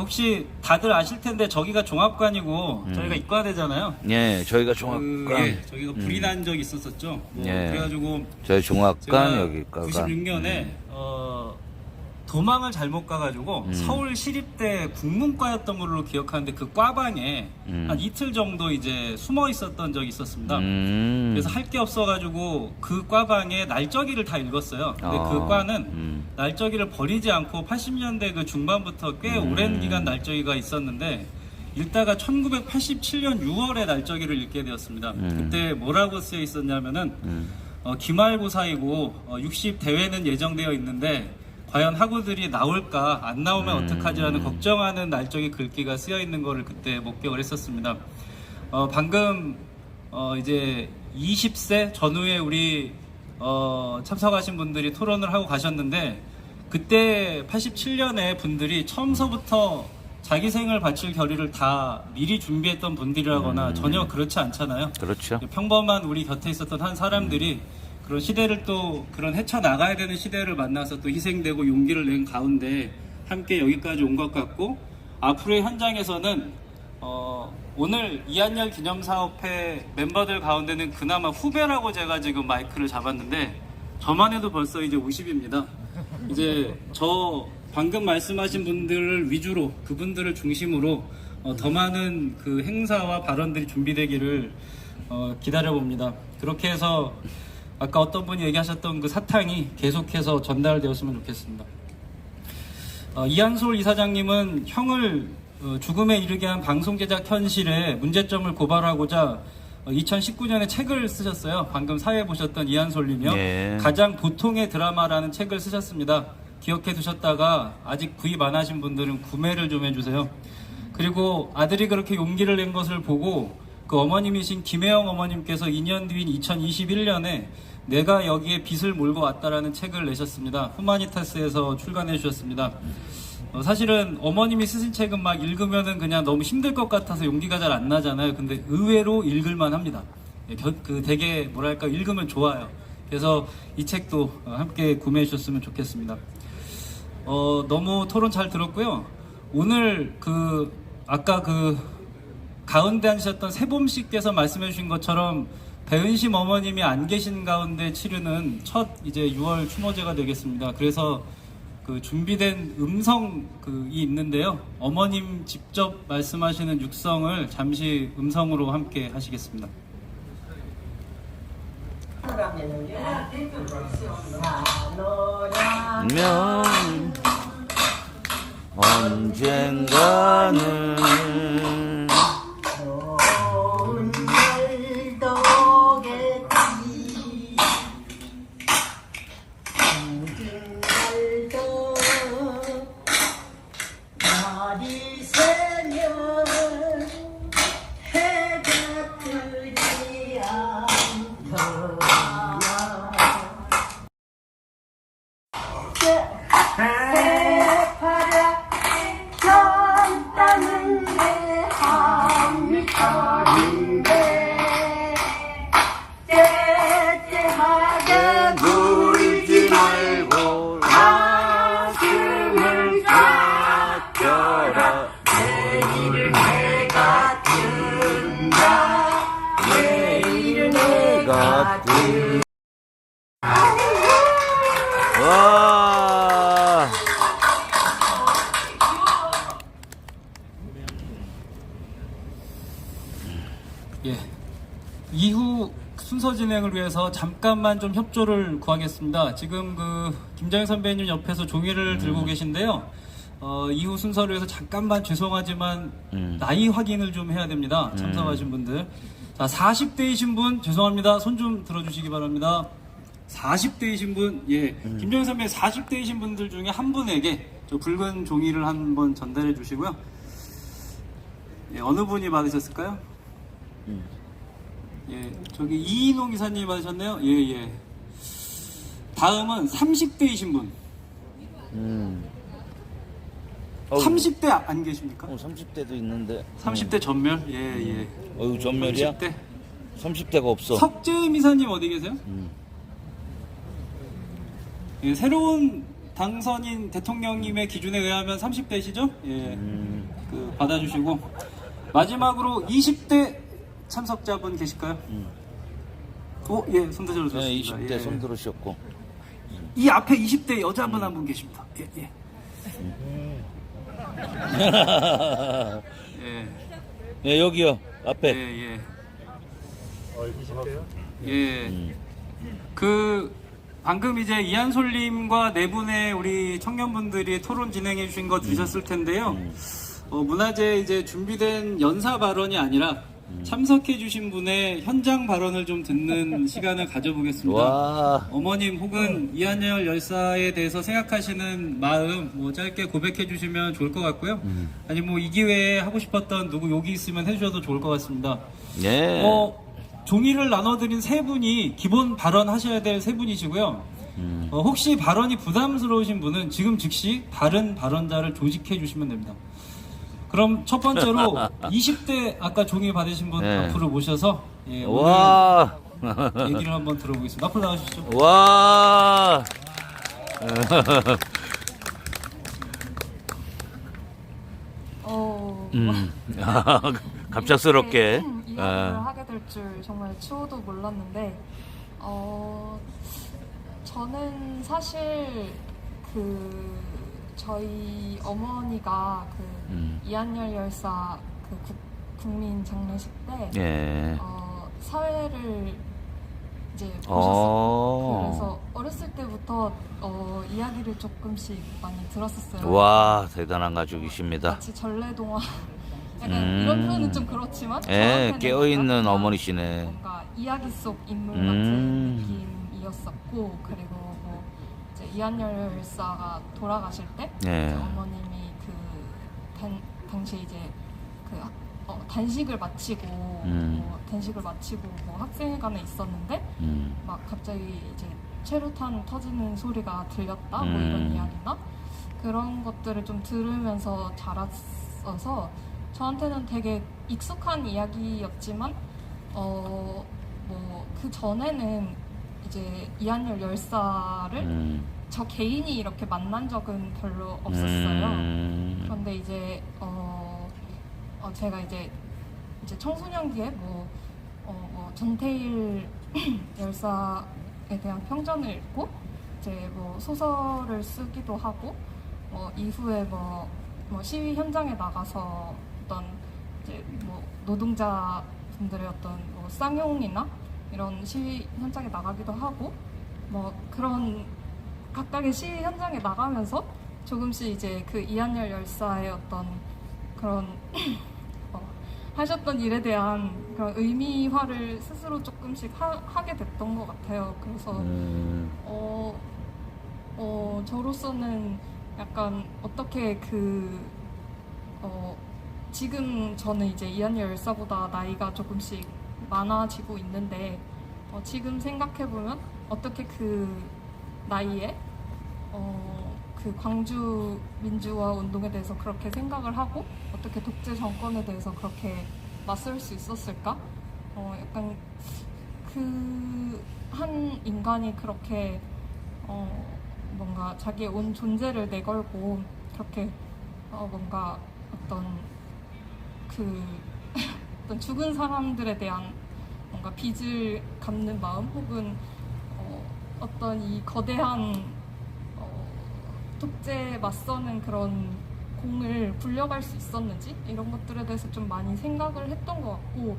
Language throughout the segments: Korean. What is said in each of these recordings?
혹시 다들 아실 텐데 저기가 종합관이고 음. 저희가 이과대잖아요. 예, 저희가 종합관, 그, 예, 저희가 불이 난 적이 있었었죠. 뭐 예. 그래가지고 저희 종합관 제가 여기가가 96년에 어, 도망을 잘못 가가지고 음. 서울 시립대 국문과였던 걸로 기억하는데 그 과방에 음. 한 이틀 정도 이제 숨어 있었던 적이 있었습니다. 음. 그래서 할 게 없어가지고 그 과방에 날짜기를 다 읽었어요. 근데 아, 그 과는 음. 날짜기를 버리지 않고 80년대 그 중반부터 꽤 음. 오랜 기간 날짜기가 있었는데 읽다가 1987년 6월에 날짜기를 읽게 되었습니다. 음. 그때 뭐라고 쓰여 있었냐면은 음. 어, 기말고사이고 어, 60 대회는 예정되어 있는데 과연 학우들이 나올까 안 나오면 음. 어떡하지라는 걱정하는 날짜기 글귀가 쓰여 있는 거를 그때 목격을 했었습니다. 어, 방금 어, 이제 20세 전후에 우리 어, 참석하신 분들이 토론을 하고 가셨는데 그때 87년에 분들이 처음서부터 자기 생을 바칠 결의를 다 미리 준비했던 분들이라거나 음. 전혀 그렇지 않잖아요. 그렇죠. 평범한 우리 곁에 있었던 한 사람들이 그런 시대를 또 그런 헤쳐 나가야 되는 시대를 만나서 또 희생되고 용기를 낸 가운데 함께 여기까지 온 것 같고 앞으로의 현장에서는 어, 오늘 이한열 기념사업회 멤버들 가운데는 그나마 후배라고 제가 지금 마이크를 잡았는데 저만 해도 벌써 이제 50입니다. 이제 저 방금 말씀하신 분들을 위주로 그분들을 중심으로 어, 더 많은 그 행사와 발언들이 준비되기를 어, 기다려 봅니다. 그렇게 해서 아까 어떤 분이 얘기하셨던 그 사탕이 계속해서 전달되었으면 좋겠습니다. 어, 이한솔 이사장님은 형을 어, 죽음에 이르게 한 방송 제작 현실의 문제점을 고발하고자 2019년에 책을 쓰셨어요. 방금 사회 보셨던 이한솔님이요. 예. 가장 보통의 드라마라는 책을 쓰셨습니다. 기억해 두셨다가 아직 구입 안 하신 분들은 구매를 좀 해주세요. 그리고 아들이 그렇게 용기를 낸 것을 보고 그 어머님이신 김혜영 어머님께서 2년 뒤인 2021년에 내가 여기에 빚을 몰고 왔다라는 책을 내셨습니다. 후마니타스에서 출간해 주셨습니다. 어, 사실은 어머님이 쓰신 책은 막 읽으면은 그냥 너무 힘들 것 같아서 용기가 잘 안 나잖아요. 근데 의외로 읽을만 합니다. 예, 겨- 그 되게 뭐랄까 읽으면 좋아요. 그래서 이 책도 어, 함께 구매해 주셨으면 좋겠습니다. 어, 너무 토론 잘 들었고요. 오늘 그 아까 그 가운데 앉으셨던 세봄 씨께서 말씀해 주신 것처럼 배은심 어머님이 안 계신 가운데 치르는 첫 이제 6월 추모제가 되겠습니다. 그래서 그 준비된 음성 그이 있는데요. 어머님 직접 말씀하시는 육성을 잠시 음성으로 함께 하시겠습니다. 면 언젠가는 순서 진행을 위해서 잠깐만 좀 협조를 구하겠습니다. 지금 그 김장현 선배님 옆에서 종이를 들고 계신데요. 어, 이후 순서를 위해서 잠깐만 죄송하지만 음. 나이 확인을 좀 해야 됩니다. 참석하신 분들. 자, 40대이신 분 죄송합니다. 손 좀 들어주시기 바랍니다. 40대이신 분, 예. 김정현 선배 40대이신 분들 중에 한 분에게 저 붉은 종이를 한번 전달해 주시고요. 예, 어느 분이 받으셨을까요? 예, 저기 이인홍 기사님이 받으셨네요. 예, 예. 다음은 30대이신 분. 음. 어우, 30대 안 계십니까? 어, 30대도 있는데. 30대 전멸? 예, 예. 어유 전멸이야? 30대. 30대가 없어. 석재임 이사님 어디 계세요? 음. 예, 새로운 당선인 대통령님의 기준에 의하면 30대시죠? 예. 음, 그 받아주시고 마지막으로 20대 참석자분 계실까요? 어, 예, 손 들어 주셨습니다. 네, 20대 예. 손 들으셨고. 이 앞에 20대 여자분 한 분 계십니다. 예, 예. 예, 네, 여기요. 예, 앞에. 예. 어, 20대요? 예. 음. 그 방금 이제 이한솔님과 네 분의 우리 청년분들이 토론 진행해 주신 거 들으셨을 텐데요. 어, 문화재 이제 준비된 연사 발언이 아니라 참석해 주신 분의 현장 발언을 좀 듣는 시간을 가져보겠습니다. 와. 어머님 혹은 이한열 열사에 대해서 생각하시는 마음 뭐 짧게 고백해 주시면 좋을 것 같고요. 아니 뭐 이 기회에 하고 싶었던 누구 욕이 있으면 해주셔도 좋을 것 같습니다. 예. 어, 종이를 나눠드린 세 분이 기본 발언하셔야 될 세 분이시고요. 음. 어, 혹시 발언이 부담스러우신 분은 지금 즉시 다른 발언자를 조직해 주시면 됩니다. 그럼 첫 번째로 20대 아까 종이 받으신 분 네. 앞으로 모셔서 예, 오늘 와. 얘기를 한번 들어보겠습니다. 앞으로 나가주시죠. 와. 어, 음. 갑작스럽게. 음, 이야기를 아. 하게 될 줄 정말 추호도 몰랐는데, 어, 저는 사실 그 저희 어머니가 그 음. 이한열 열사 그 국, 국민 장례식 때 예. 어, 사회를 이제 어. 그래서 어렸을 때부터 어, 이야기를 조금씩 많이 들었었어요. 와, 대단한 가족이십니다. 마치 전래동화 약간 음. 이런 표현은 좀 그렇지만 예, 저한테는 깨어있는 약간 어머니시네. 뭔가 이야기 속 인물 음. 같은 느낌이었었고 그리고 뭐 이한열 열사가 돌아가실 때 예. 이제 어머님이 그 단, 당시 이제 그 어, 단식을 마치고 음. 뭐 단식을 마치고 뭐 학생회관에 있었는데 음. 막 갑자기 이제 최루탄 터지는 소리가 들렸다 뭐 음. 이런 이야기나 그런 것들을 좀 들으면서 자랐어서 저한테는 되게 익숙한 이야기였지만 어 뭐 그 전에는 이제 이한열 열사를 음. 저 개인이 이렇게 만난 적은 별로 없었어요. 음. 그런데 이제 어, 어, 제가 이제 이제 청소년기에 뭐, 어, 뭐 전태일 열사에 대한 평전을 읽고 이제 뭐 소설을 쓰기도 하고 뭐 이후에 뭐, 뭐 시위 현장에 나가서 어떤 이제 뭐 노동자 분들의 어떤 뭐 쌍용이나 이런 시위 현장에 나가기도 하고 뭐 그런 각각의 시위 현장에 나가면서 조금씩 이제 그 이한열 열사의 어떤 그런 어, 하셨던 일에 대한 그런 의미화를 스스로 조금씩 하, 게 됐던 것 같아요. 그래서 음. 어, 어, 저로서는 약간 어떻게 그, 어, 지금 저는 이제 이한열 열사보다 나이가 조금씩 많아지고 있는데, 어, 지금 생각해 보면 어떻게 그 나이에, 어, 그 광주 민주화 운동에 대해서 그렇게 생각을 하고, 어떻게 독재 정권에 대해서 그렇게 맞설 수 있었을까? 어, 약간 그 한 인간이 그렇게 어 뭔가 자기의 온 존재를 내걸고 그렇게 어 뭔가 어떤 그 어떤 죽은 사람들에 대한 뭔가 빚을 갚는 마음 혹은 어 어떤 이 거대한 어 독재에 맞서는 그런 공을 굴려갈 수 있었는지 이런 것들에 대해서 좀 많이 생각을 했던 것 같고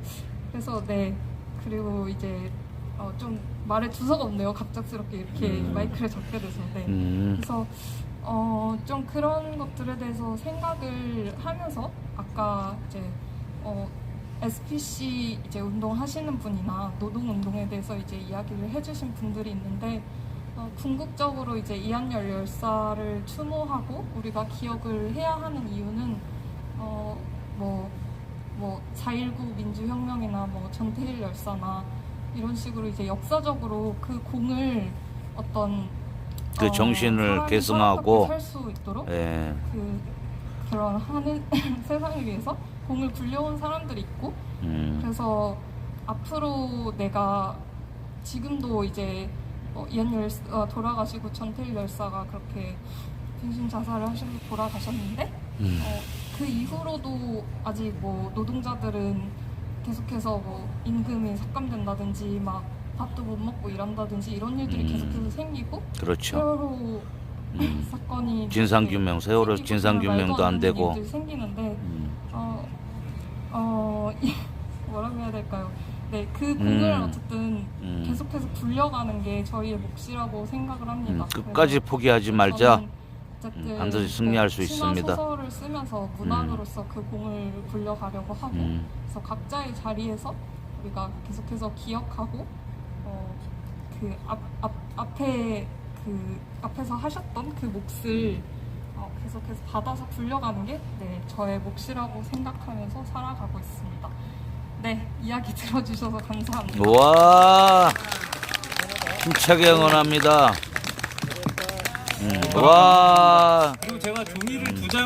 그래서 네 그리고 이제 어, 좀 말에 두서가 없네요 갑작스럽게 이렇게 음. 마이크를 잡게 돼서 네 음. 그래서 어, 좀 그런 것들에 대해서 생각을 하면서 아까 이제 어, SPC 이제 운동하시는 분이나 노동 운동에 대해서 이제 이야기를 해주신 분들이 있는데 어, 궁극적으로 이제 이한열 열사를 추모하고 우리가 기억을 해야 하는 이유는 어, 뭐, 뭐, 4.19 민주혁명이나 뭐, 전태일 열사나 이런 식으로 이제 역사적으로 그 공을 어떤 그 정신을 사람이 계승하고 살 수 있도록 예. 그 그런 하는 세상을 위해서 공을 굴려온 사람들이 있고 음. 그래서 앞으로 내가 지금도 이제 어, 이한 열 어, 돌아가시고 전태일 열사가 그렇게 분신 자살을 하시고 돌아가셨는데 음. 어, 그 이후로도 아직 뭐 노동자들은 계속해서 뭐 임금이 삭감된다든지 막 밥도 못 먹고 일한다든지 이런 일들이 음. 계속해서 생기고 그렇죠. 세월호 음. 사건이 진상규명, 세월호 진상규명도 안 되고. 생기는데 음. 어, 어, 이- 뭐라고 해야 될까요? 네, 그 공을 음. 어쨌든 음. 계속해서 굴려가는 게 저희의 몫이라고 생각을 합니다. 음, 끝까지 포기하지 말자. 저는 어쨌든 음, 반드시 승리할 수그 있습니다. 소설을 쓰면서 문학으로서 그 공을 굴려가려고 하고 음. 그래서 각자의 자리에서 우리가 계속해서 기억하고 어, 그 앞, 앞, 앞에 그 앞에서 하셨던 그 몫을 어, 계속해서 받아서 굴려가는 게 네, 저의 몫이라고 생각하면서 살아가고 있습니다. 네, 이야기 들어주셔서 감사합니다. 와 힘차게 응원합니다. 음. 와 그리고 제가 종이를 두 장.